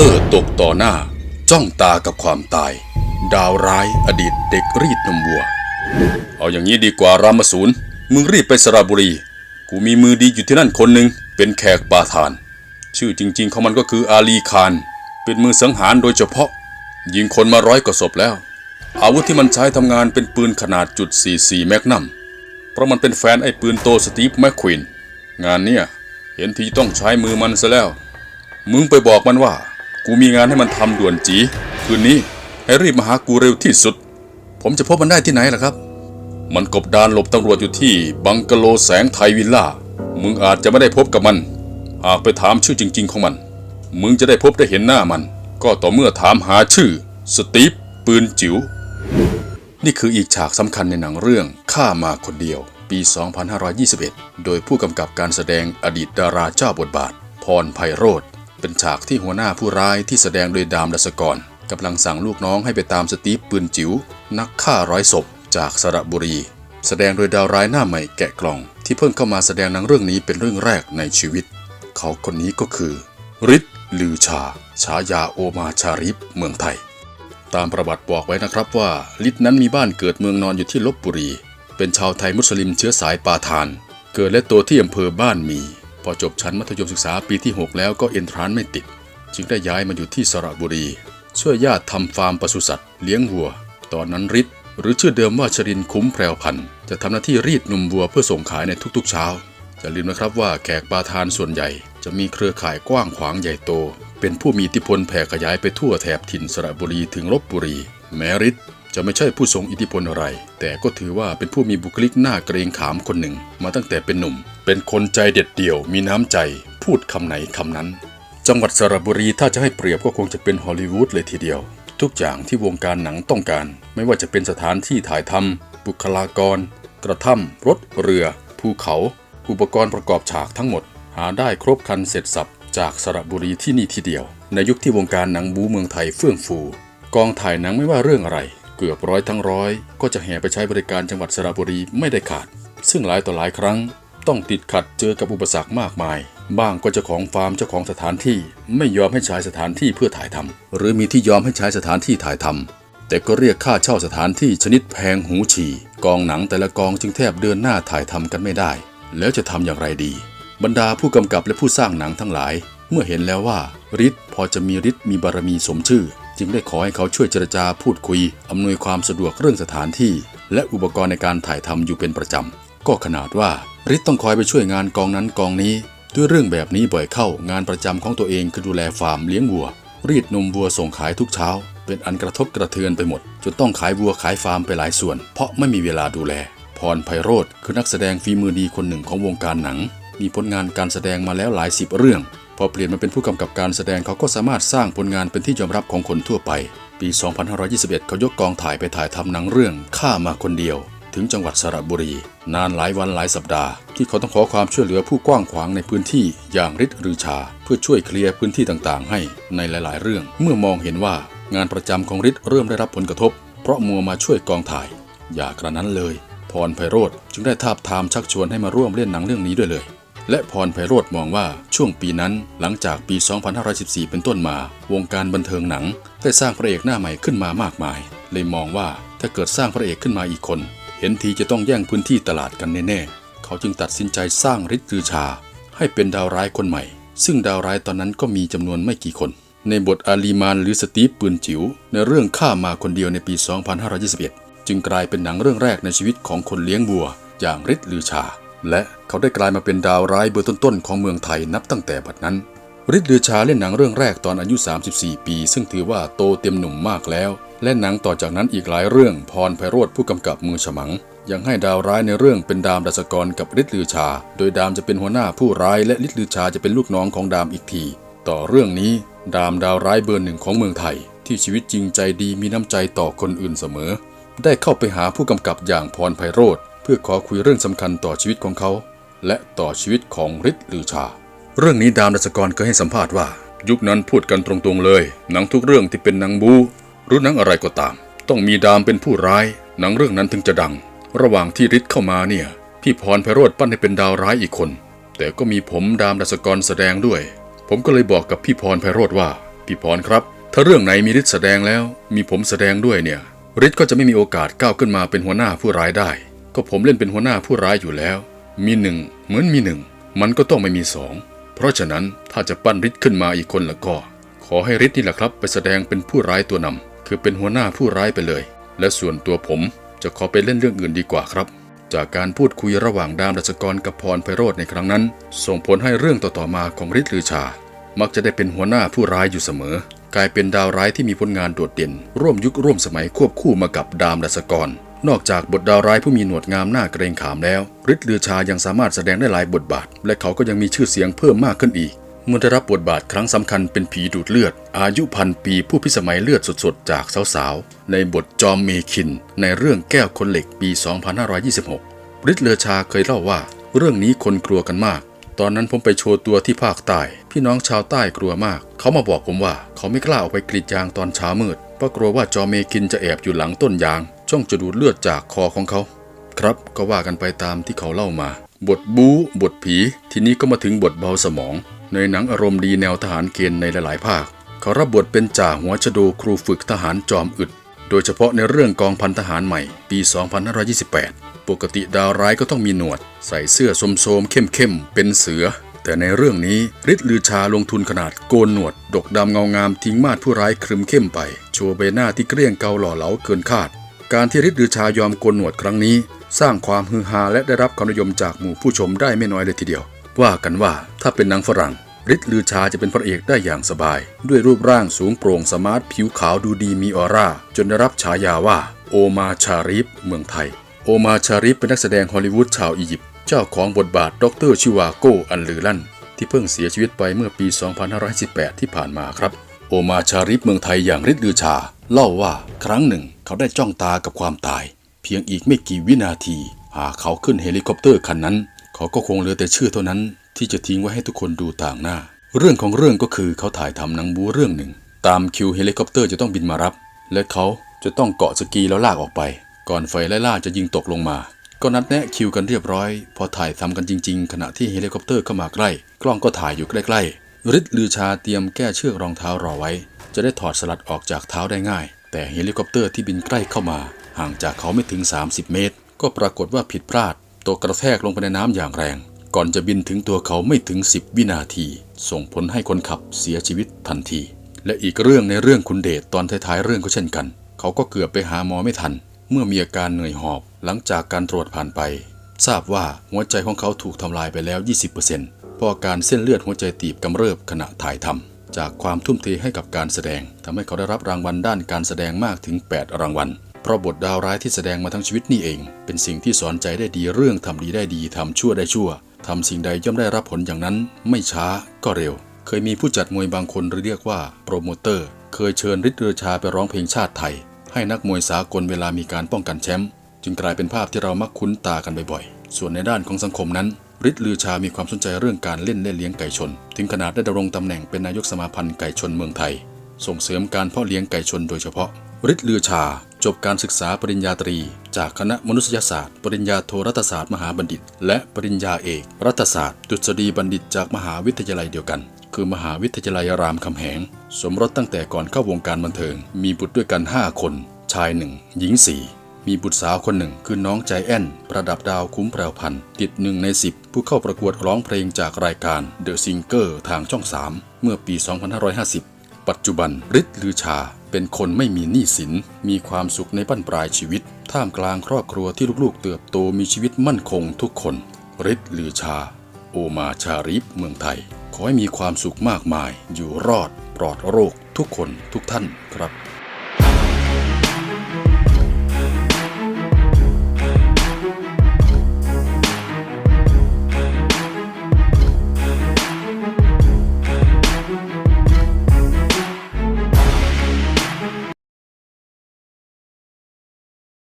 เตอร์ตกต่อหน้า จ้องตากับความตาย ดาวร้ายอดีตเด็กรีดนมวัว เอาอย่างนี้ดีกว่ารามสูนมึงรีบไปสระบุรี กูมีมือดีอยู่ที่นั่นคนหนึ่งเป็นแขกปาทาน ชื่อจริง ๆ ของมันก็คืออาลีคาน เป็นมือสังหารโดยเฉพาะ ยิงคนมาร้อยกว่าศพแล้ว อาวุธที่มันใช้ทำงานเป็นปืนขนาดจุด44แมกนัมเพราะมันเป็นแฟนไอ้ปืนโตสตีฟแมคควินงานเนี้ยเห็นทีต้องใช้มือมันซะแล้ว มึงไปบอกมันว่า กูมีงานให้มันทำด่วนจี คืนนี้ให้รีบมาหากูเร็วที่สุด ผมจะพบมันได้ที่ไหนล่ะครับ มันกบดานหลบตำรวจอยู่ที่บังกะโลแสงไทยวิลล่า มึงอาจจะไม่ได้พบกับมัน หากไปถามชื่อจริง ๆ ของมัน มึงจะได้พบได้เห็นหน้ามัน ก็ต่อเมื่อถามหาชื่อ สตีฟปืนจิ๋ว นี่คืออีกฉากสำคัญในหนังเรื่องข้ามาคนเดียว ปี 2521 โดยผู้กำกับการแสดงอดีตดาราเจ้าบทบาท พรไพโรธ เป็นฉากที่หัวหน้าผู้ร้ายที่แสดงโดยดามดัสกรกำลังสั่งลูกน้องให้ไปตามสตีฟปืนจิ๋วนักฆ่าร้อยศพจากสระบุรี แสดงโดยดาวร้ายหน้าใหม่แกะกล่อง ที่เพิ่งเข้ามาแสดงหนังเรื่องนี้เป็นเรื่องแรกในชีวิต เขาคนนี้ก็คือฤทธิ์ลือชา ฉายาโอมาชาริฟเมืองไทย ตามประวัติบอกไว้นะครับว่าลิศนั้นมีบ้านเกิดเมืองนอนอยู่ที่ลบบุรี เป็นชาวไทยมุสลิมเชื้อสายปาทาน เกิดและโตที่อำเภอบ้านมี อจบชั้นมัธยมศึกษาปีที่ 6 แล้วก็เอนทรานไม่ติด จึงได้ย้ายมาอยู่ที่สระบุรี ช่วยญาติทำฟาร์มปศุสัตว์เลี้ยงวัว ตอนนั้นฤทธิ์หรือชื่อเดิมว่าชรินคุ้มแพรวพันธ์จะทำหน้าที่รีดนมวัวเพื่อส่งขายในทุกๆเช้าอย่าลืมนะครับว่าแขกปาทานส่วนใหญ่ จะมีเครือข่ายกว้างขวางใหญ่โต เป็นผู้มีอิทธิพลแผ่ขยายไปทั่วแถบถิ่นสระบุรีถึงลบบุรี แมริท จะไม่ใช่ผู้ทรงอิทธิพลอะไร แต่ก็ถือว่าเป็นผู้มีบุคลิกหน่าเกรงขามคนหนึ่ง มาตั้งแต่เป็นหนุ่ม เป็นคนใจเด็ดเดี่ยว มีน้ำใจ พูดคำไหนคำนั้น จังหวัดสระบุรีถ้าจะให้เปรียบก็คงจะเป็นฮอลลีวูดเลยทีเดียว ทุกอย่างที่วงการหนังต้องการ ไม่ว่าจะเป็นสถานที่ถ่ายทำบุคลากร กระท่ำรถเรือ ภูเขา อุปกรณ์ประกอบฉากทั้งหมด หาได้ครบครันเสร็จสับจากสระบุรีที่นี่ทีเดียว ในยุคที่วงการหนังบูเมืองไทยเฟื่องฟู กองถ่ายหนังไม่ว่าเรื่องอะไร เกือบร้อยทั้งร้อย ก็จะแห่ไปใช้บริการจังหวัดสระบุรีไม่ได้ขาด ซึ่งหลายต่อหลายครั้ง ต้องติดขัดเจอกับอุปสรรคมากมาย บ้างก็เจ้าของฟาร์มเจ้าของสถานที่ ไม่ยอมให้ใช้สถานที่เพื่อถ่ายทำหรือมีที่ยอมให้ใช้สถานที่ถ่ายทำแต่ก็เรียกค่าเช่าสถานที่ชนิดแพงหูฉี่กองหนังแต่ละกองจึงแทบเดินหน้าถ่ายทำกันไม่ได้ แล้วจะทำอย่างไรดี บรรดาผู้กำกับและผู้สร้างหนังทั้งหลาย เมื่อเห็นแล้วว่าฤทธิ์พอจะมีฤทธิ์มีบารมีสมชื่อ จึงได้ขอให้เขาช่วยเจรจาพูดคุย อำนวยความสะดวกเรื่องสถานที่ และอุปกรณ์ในการถ่ายทำอยู่เป็นประจำ ก็ขนาดว่าฤทธิ์ต้องคอยไปช่วยงานกองนั้นกองนี้ ด้วยเรื่องแบบนี้บ่อยเข้างานประจำของตัวเองคือดูแลฟาร์มเลี้ยงวัว รีดนมวัวส่งขายทุกเช้า เป็นอันกระทบกระเทือนไปหมดจนต้องขายวัวขายฟาร์มไปหลายส่วน เพราะไม่มีเวลาดูแล พรไพโรธคือนักแสดงฝีมือดีคนหนึ่งของวงการหนัง มีผลงานการแสดงมาแล้วหลายสิบเรื่อง พอเปลี่ยนมาเป็นผู้กำกับการแสดงเขาก็สามารถสร้างผลงานเป็นที่ยอมรับของคนทั่วไป ปี 2521 เขายกกองถ่ายไปถ่ายทำหนังเรื่องข้ามาคนเดียว ถึงจังหวัดสระบุรี นานหลายวันหลายสัปดาห์ ที่เขาต้องขอความช่วยเหลือผู้กว้างขวางในพื้นที่อย่างฤทธิ์รือชา เพื่อช่วยเคลียร์พื้นที่ต่างๆ ให้ในหลาย ๆ เรื่อง เมื่อมองเห็นว่างานประจำของฤทธิ์เริ่มได้รับผลกระทบ เพราะมัวมาช่วยกองถ่าย อย่ากระนั้นเลย พรไพโรธจึงได้ทาบทามชักชวนให้มาร่วมเล่นหนังเรื่องนี้ด้วยเลย และพรไพโรธมองว่าช่วงปีนั้นหลังจากปี 2514 เป็นต้นมา วงการบันเทิงหนัง ได้สร้างพระเอกหน้าใหม่ขึ้นมามากมาย เลยมองว่าถ้าเกิดสร้างพระเอกขึ้นมาอีกคน เห็นทีจะต้องแย่งพื้นที่ตลาดกันแน่ๆ เขาจึงตัดสินใจสร้างฤทธิ์รือชา ให้เป็นดาวร้ายคนใหม่ ซึ่งดาวร้ายตอนนั้นก็มีจำนวนไม่กี่คน ในบทอาลีมานหรือสตีฟปืนจิ๋วในเรื่องข้ามาคนเดียวในปี 2521 จึงกลายเป็นหนังเรื่องแรกในชีวิตของคนเลี้ยงวัว อย่างฤทธิ์ลือชา และเขาได้กลายมาเป็นดาวร้ายเบอร์ต้นๆของเมืองไทยนับตั้งแต่บัดนั้นฤทธิ์ลือชาเล่นหนังเรื่องแรกตอนอายุ 34 ปี ซึ่งถือว่าโตเต็มหนุ่มมากแล้ว และหนังต่อจากนั้นอีกหลายเรื่องพรไพโรธผู้กำกับมือฉมัง ยังให้ดาวร้ายในเรื่องเป็นดามดัสกรกับฤทธิ์ลือชา โดยดามจะเป็นหัวหน้าผู้ร้ายและฤทธิ์ลือชาจะเป็นลูกน้องของดามอีกที ต่อเรื่องนี้ ดามดาวร้ายเบอร์หนึ่งของเมืองไทย ที่ชีวิตจริงใจดีมีน้ำใจต่อคนอื่นเสมอ ได้เข้าไปหาผู้กำกับอย่างพรไพโรธ พื่อขอคุยเรื่องสำคัญต่อชีวิตของเขา และต่อชีวิตของฤทธิ์ลือชา เรื่องนี้ดามดัสกรเคยให้สัมภาษณ์ว่า ยุคนั้นพูดกันตรงๆเลย หนังทุกเรื่องที่เป็นหนังบูหรือหนังอะไรก็ตาม ต้องมีดามเป็นผู้ร้าย หนังเรื่องนั้นถึงจะดัง ระหว่างที่ฤทธิ์เข้ามาเนี่ย พี่พรไพโรธปั้นให้เป็นดาวร้ายอีกคน แต่ก็มีผมดามดัสกรแสดงด้วย ผมก็เลยบอกกับพี่พรไพโรธว่าพี่พรครับ ถ้าเรื่องไหนมีฤทธิ์แสดงแล้ว มีผมแสดงด้วยเนี่ยฤทธิ์ก็จะไม่มีโอกาสก้าวขึ้นมาเป็นหัวหน้าผู้ร้ายได้ ก็ผมเล่นเป็นหัวหน้าผู้ร้ายอยู่แล้ว มีหนึ่งเหมือนมีหนึ่งมันก็ต้องไม่มีสองเพราะฉะนั้นถ้าจะปั้นฤทธิ์ขึ้นมาอีกคนละก็ ขอให้ฤทธิ์นี่แหละครับ ไปแสดงเป็นผู้ร้ายตัวนำคือเป็นหัวหน้าผู้ร้ายไปเลย และส่วนตัวผมจะขอไปเล่นเรื่องอื่นดีกว่าครับ จากการพูดคุยระหว่างดามดัชกรกับพรไพโรธในครั้งนั้น ส่งผลให้เรื่องต่อๆมาของฤทธิ์ลือชา มักจะได้เป็นหัวหน้าผู้ร้ายอยู่เสมอ กลายเป็นดาวร้ายที่มีผลงานโดดเด่น ร่วมยุคร่วมสมัยควบคู่มากับดามดัชกร นอกจากบทดาวร้ายผู้มีหนวดงามหน้าเกรงขามแล้วฤทธิ์ลือชายังสามารถแสดงได้หลายบทบาท และเขาก็ยังมีชื่อเสียงเพิ่มมากขึ้นอีก เมื่อได้รับบทบาทครั้งสำคัญเป็นผีดูดเลือด อายุพันปีผู้พิสมัยเลือดสดๆ จากสาวๆ ในบทจอมเมคิน ในเรื่องแก้วคนเหล็กปี 2526ฤทธิ์เลอชาเคยเล่าว่า เรื่องนี้คนกลัวกันมาก ตอนนั้นผมไปโชว์ตัวที่ภาคใต้ พี่น้องชาวใต้กลัวมาก เขามาบอกผมว่า เขาไม่กล้าออกไปกรีดยางตอนเช้ามืดเพราะกลัวว่าจอมเมคินจะแอบอยู่หลังต้นยาง จ้องจะดูดเลือดจากคอของเขา ครับก็ว่ากันไปตามที่เขาเล่ามา บทบู๊บทผี ทีนี้ก็มาถึงบทเบาสมอง ในหนังอารมณ์ดีแนวทหารเกณฑ์ในหลาย ๆ ภาค เขารับบทเป็นจ่าหัวชโดครูฝึกทหารจอมอึด โดยเฉพาะในเรื่องกองพันทหารใหม่ ปี 2528 ปกติดาวร้ายก็ต้องมีหนวด ใส่เสื้อโสมๆเข้มๆเป็นเสือแต่ในเรื่องนี้ฤทธิ์ลือชาลงทุนขนาดโกนหนวด ดกดำเงางามทิ้งมาดผู้ร้ายครึมเข้มไป โชว์ใบหน้าที่เกลี้ยงเกาหล่อเหลาเกินคาด การที่ฤทธิ์ลือชายอมโกนหนวดครั้งนี้ สร้างความฮือฮาและได้รับความนิยมจากหมู่ผู้ชมได้ไม่น้อยเลยทีเดียว ว่ากันว่าถ้าเป็นนังฝรั่งฤทธิ์ลือชาจะเป็นพระเอกได้อย่างสบาย ด้วยรูปร่างสูงโปร่งสมาร์ทผิวขาวดูดีมีออร่า จนได้รับฉายาว่า โอมาชาริฟเมืองไทย โอมาชาริฟเป็นนักแสดงฮอลลีวูดชาวอียิปต์เจ้าของบทบาทดรชิวาโกอันลือลั่น ที่เพิ่งเสียชีวิตไปเมื่อปี 2518 ที่ผ่านมาครับ โอมาชาริฟเมืองไทยอย่างฤทธิ์ลือชา เล่าว่าครั้งหนึ่ง เขาได้จ้องตากับความตาย เพียงอีกไม่กี่วินาที หากเขาขึ้นเฮลิคอปเตอร์คันนั้น เขาก็คงเหลือแต่ชื่อเท่านั้น ที่จะทิ้งไว้ให้ทุกคนดูต่างหน้า เรื่องของเรื่องก็คือเขาถ่ายทำหนังบูเรื่องหนึ่ง ตามคิวเฮลิคอปเตอร์จะต้องบินมารับ และเขาจะต้องเกาะสกีแล้วลากออกไป ก่อนไฟไล่ล่าจะยิงตกลงมา ก็นัดแนะคิวกันเรียบร้อย พอถ่ายทำกันจริง ๆ ขณะที่เฮลิคอปเตอร์เข้ามาใกล้ กล้องก็ถ่ายอยู่ใกล้ๆฤทธิ์ลือชาเตรียมแก้เชือกรองเท้ารอไว้ จะได้ถอดสลัดออกจากเท้าได้ง่าย แต่เฮลิคอปเตอร์ที่บินใกล้เข้ามา ห่างจากเขาไม่ถึง 30 เมตร ก็ปรากฏว่าผิดพลาดตกกระแทกลงไปในน้ำอย่างแรง ก่อนจะบินถึงตัวเขาไม่ถึง 10 วินาที ส่งผลให้คนขับเสียชีวิตทันที และอีกเรื่องในเรื่องคุณเดชตอนท้ายๆเรื่องก็เช่นกัน เขาก็เกือบไปหาหมอไม่ทัน เมื่อมีอาการเหนื่อยหอบหลังจากการตรวจผ่านไป ทราบว่าหัวใจของเขาถูกทำลายไปแล้ว 20%เพราะอาการเส้นเลือดหัวใจตีบกำเริบขณะถ่ายทำ จากความทุ่มเทให้กับการแสดงทำให้เขาได้รับรางวัลด้านการแสดงมากถึง 8 รางวัล เพราะบทดาวร้ายที่แสดงมาทั้งชีวิตนี่เอง เป็นสิ่งที่สอนใจได้ดีเรื่องทำดีได้ดีทำชั่วได้ชั่วทำสิ่งใดย่อมได้รับผลอย่างนั้น ไม่ช้าก็เร็ว เคยมีผู้จัดมวยบางคนเรียกว่าโปรโมเตอร์ เคยเชิญฤทธิ์เรือชาไปร้องเพลงชาติไทย ให้นักมวยสากลเวลามีการป้องกันแชมป์จึงกลายเป็นภาพที่เรามักคุ้นตากันบ่อยๆ ส่วนในด้านของสังคมนั้น ฤทธิ์ลือชามีความสนใจเรื่องการเล่นและเลี้ยงไก่ชน ถึงขนาดได้ดำรงตำแหน่งเป็นนายกสมาพันธ์ไก่ชนเมืองไทย ส่งเสริมการเพาะเลี้ยงไก่ชนโดยเฉพาะฤทธิ์ลือชา จบการศึกษาปริญญาตรี จากคณะมนุษยศาสตร์ ปริญญาโทรัฐศาสตร์มหาบัณฑิต และปริญญาเอก รัฐศาสตร์ดุษฎีบัณฑิตจากมหาวิทยาลัยเดียวกัน คือมหาวิทยาลัยรามคำแหง สมรสตั้งแต่ก่อนเข้าวงการบันเทิง มีบุตรด้วยกัน 5 คน ชายหนึ่งหญิงสี่ มีบุตรสาวคนหนึ่งคือน้องใจแอนประดับดาวคุ้มแปรวพันธ์ติดหนึ่งใน 10 ผู้เข้าประกวดร้องเพลงจากรายการ The Singer ทางช่อง 3 เมื่อปี 2550 ปัจจุบันฤทธิ์ลือชา เป็นคนไม่มีหนี้สิน มีความสุขในบั้นปลายชีวิต ท่ามกลางครอบครัวที่ลูกๆ เติบโตมีชีวิตมั่นคงทุกคนฤทธิ์ลือชา โอมาชาริฟเมืองไทย ขอให้มีความสุขมากมาย อยู่รอด ปลอดโรค ทุกคนทุกท่านครับ